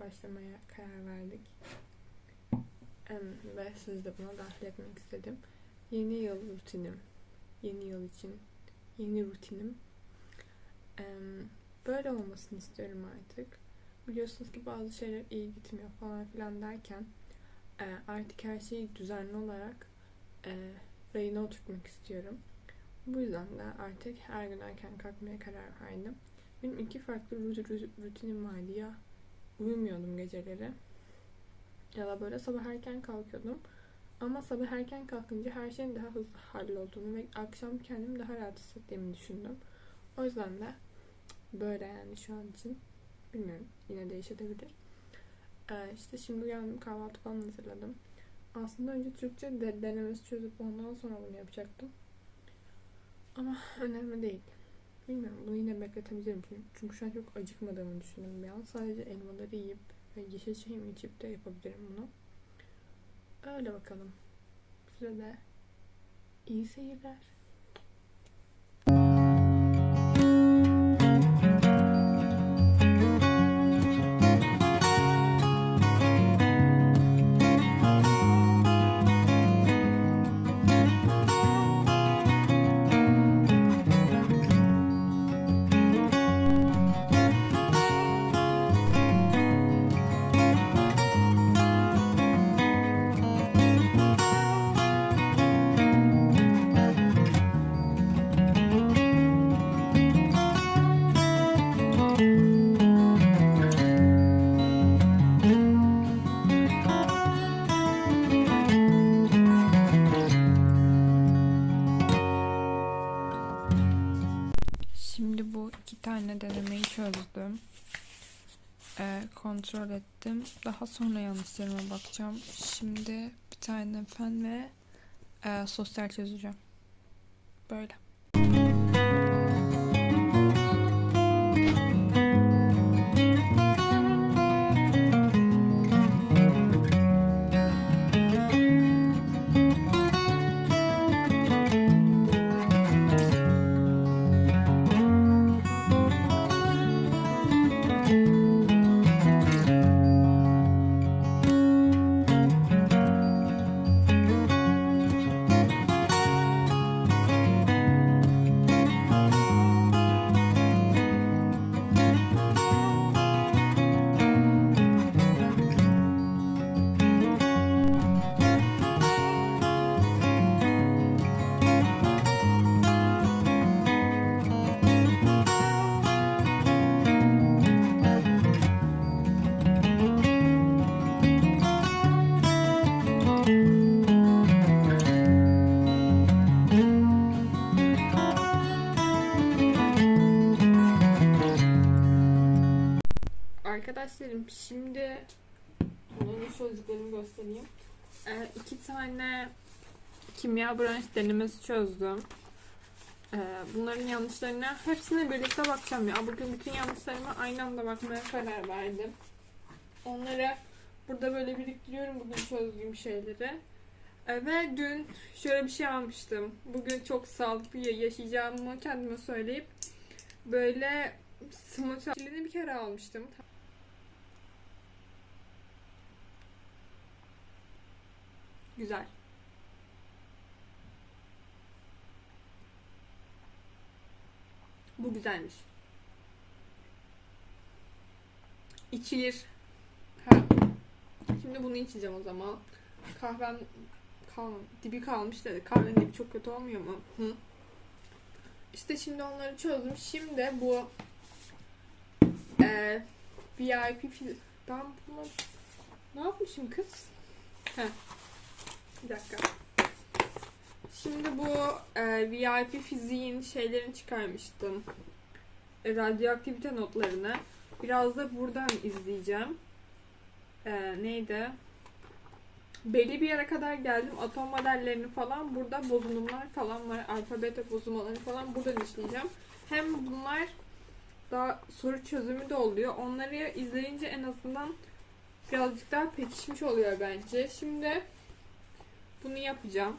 başlamaya karar verdik. Ve sizi de buna dahil etmek istedim. Yeni yıl rutinim. Yeni yıl için yeni rutinim. Böyle olmasını istiyorum artık. Biliyorsunuz ki bazı şeyler iyi gitmiyor falan filan derken e, artık her şeyi düzenli olarak e, rayına oturtmak istiyorum. Bu yüzden de artık her gün erken kalkmaya karar verdim. Benim iki farklı ru- ru- rutinim vardı ya. Uyumuyordum geceleri. Ya da böyle sabah erken kalkıyordum. Ama sabah erken kalkınca her şeyin daha hızlı hallolduğunu ve akşam kendimi daha rahat hissettiğimi düşündüm. O yüzden de böyle yani şu an için. Bilmiyorum. Yine değişebilir. Ee, işte şimdi uyandım kahvaltı falan hazırladım. Aslında önce Türkçe de denemesi çözüp ondan sonra bunu yapacaktım. Ama önemli değil. Bilmiyorum bunu yine bekletebilirim. Çünkü, çünkü şu an çok acıkmadığımı düşündüm bir an. Sadece elmaları yiyip ve yeşil çayımı içip de yapabilirim bunu. Öyle bakalım. Size de iyi seyirler. Daha sonra yanlışlarıma bakacağım. Şimdi bir tane fen ve e, sosyal çözeceğim. Böyle. Arkadaşlarım şimdi bunun çözdüklerimi göstereyim. Ee, iki tane kimya branş denemesi çözdüm. Ee, bunların yanlışlarına hepsine birlikte bakacağım ya. Bugün bütün yanlışlarıma aynı anda bakmaya karar verdim. Onları burada böyle biriktiriyorum bugün çözdüğüm şeyleri. Ee, ve dün şöyle bir şey almıştım. Bugün çok sağlıklı yaşayacağımı kendime söyleyip böyle smoothie'ini bir kere almıştım. Güzel. Bu güzelmiş. İçilir. Ha. Şimdi bunu içeceğim o zaman. Kahvem kal dibi kalmış dedi. Kahvenin dibi çok kötü olmuyor mu? Hı. İşte şimdi onları çözdüm. Şimdi bu e, VIP ben bunu ne yapmışım kız? Heh. Bir dakika. Şimdi bu e, VIP fiziğin şeylerini çıkarmıştım. E, radyoaktivite notlarını. Biraz da buradan izleyeceğim. E, neydi? Belli bir yere kadar geldim. Atom modellerini falan burada bozulumlar falan var. Alfa beta bozulmaları falan buradan işleyeceğim. Hem bunlar daha soru çözümü de oluyor. Onları izleyince en azından birazcık daha pekişmiş oluyor bence. Şimdi bunu yapacağım.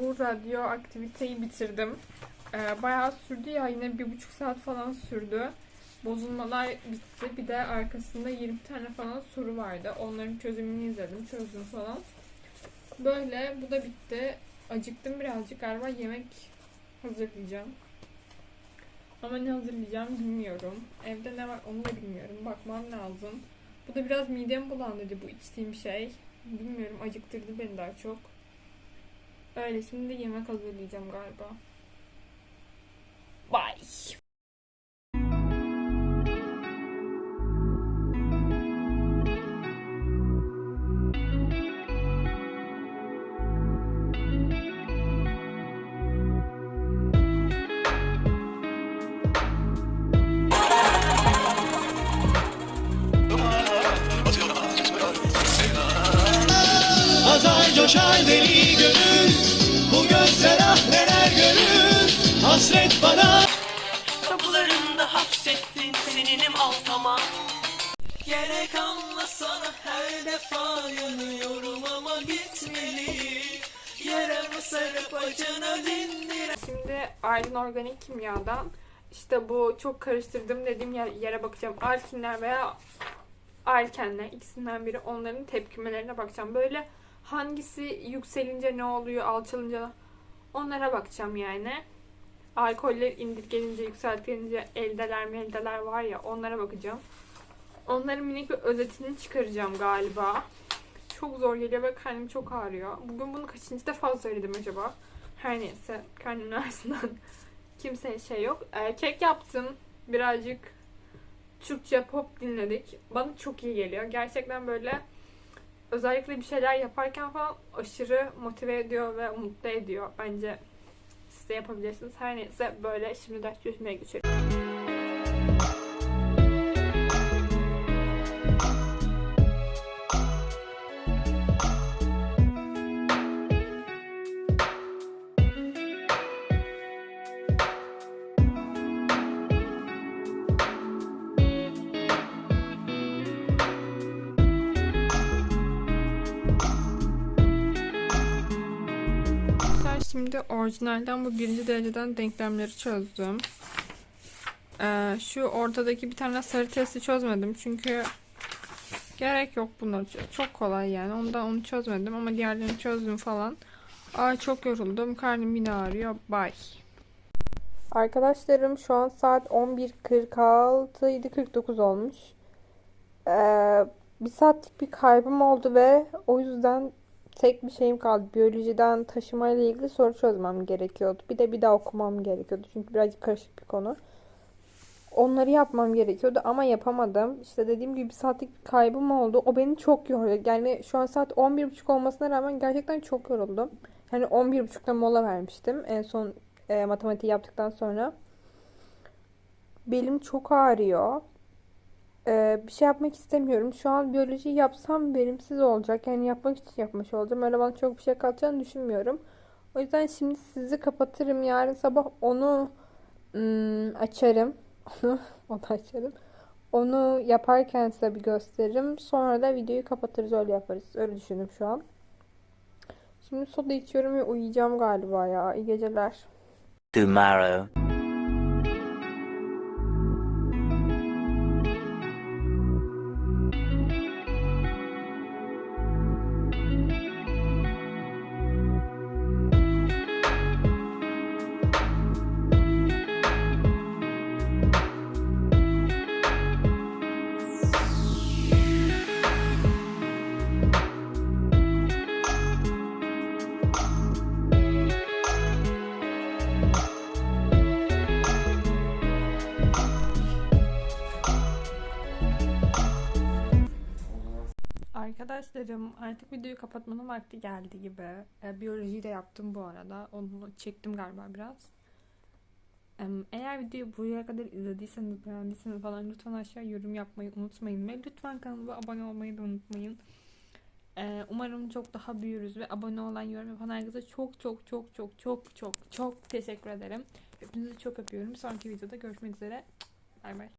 Bu radyo aktiviteyi bitirdim. Ee, bayağı sürdü ya yine bir buçuk saat falan sürdü. Bozulmalar bitti. Bir de arkasında 20 tane falan soru vardı. Onların çözümünü izledim, çözdüm falan. Böyle bu da bitti. Acıktım birazcık galiba yemek hazırlayacağım. Ama ne hazırlayacağım bilmiyorum. Evde ne var onu da bilmiyorum. Bakmam lazım. Bu da biraz midemi bulandırdı bu içtiğim şey. Bilmiyorum acıktırdı beni daha çok. Öyle şimdi yemek hazırlayacağım galiba. Bye. Coşar deli gönül Bu gözler ah neler görür? Hasret bana. Kapılarında hapsettin seninim altama Gerek anlasana her defa yanıyorum ama gitmeli Yaramı sarıp acına dindir. Şimdi Aydın Organik Kimya'dan işte bu çok karıştırdım dediğim yer- yere bakacağım. Alkinler veya Alkenler ikisinden biri onların tepkimelerine bakacağım. Böyle hangisi yükselince ne oluyor, alçalınca onlara bakacağım yani. Alkoller indirgenince, yükseltilince eldeler meldeler var ya onlara bakacağım. Onların minik bir özetini çıkaracağım galiba. Çok zor geliyor ve karnım çok ağrıyor. Bugün bunu kaçıncı defa söyledim acaba? Her neyse karnımın ağrısından kimseye şey yok. Ee, kek yaptım. Birazcık Türkçe pop dinledik. Bana çok iyi geliyor. Gerçekten böyle özellikle bir şeyler yaparken falan aşırı motive ediyor ve mutlu ediyor. Bence siz de yapabilirsiniz. Her neyse böyle şimdi ders çözmeye geçelim. Şimdi orijinalden bu birinci dereceden denklemleri çözdüm. Ee, şu ortadaki bir tane sarı testi çözmedim çünkü gerek yok bunlar çok kolay yani ondan onu çözmedim ama diğerlerini çözdüm falan. Ay çok yoruldum karnım yine ağrıyor bye. Arkadaşlarım şu an saat 11.46 idi 49 olmuş. Ee, bir saatlik bir kaybım oldu ve o yüzden tek bir şeyim kaldı. Biyolojiden taşımayla ilgili soru çözmem gerekiyordu. Bir de bir daha okumam gerekiyordu. Çünkü birazcık karışık bir konu. Onları yapmam gerekiyordu ama yapamadım. İşte dediğim gibi bir saatlik bir kaybım oldu. O beni çok yordu. Yani şu an saat 11.30 olmasına rağmen gerçekten çok yoruldum. Yani 11.30'da mola vermiştim. En son e, matematiği yaptıktan sonra. Belim çok ağrıyor. Ee, bir şey yapmak istemiyorum. Şu an biyoloji yapsam verimsiz olacak. Yani yapmak için yapmış olacağım. Öyle bana çok bir şey katacağını düşünmüyorum. O yüzden şimdi sizi kapatırım. Yarın sabah onu ım, açarım. Onu, onu açarım. Onu yaparken size bir gösteririm. Sonra da videoyu kapatırız. Öyle yaparız. Öyle düşündüm şu an. Şimdi soda içiyorum ve uyuyacağım galiba ya. İyi geceler. tomorrow. Arkadaşlarım artık videoyu kapatmanın vakti geldi gibi. E, biyolojiyi de yaptım bu arada. Onu çektim galiba biraz. Eğer videoyu buraya kadar izlediyseniz, beğendiyseniz falan lütfen aşağı yorum yapmayı unutmayın. Ve lütfen kanalıma abone olmayı da unutmayın. E, umarım çok daha büyürüz ve abone olan, yorum yapan herkese çok çok çok çok çok çok çok teşekkür ederim. Hepinizi çok öpüyorum. Sonraki videoda görüşmek üzere. Bay bay.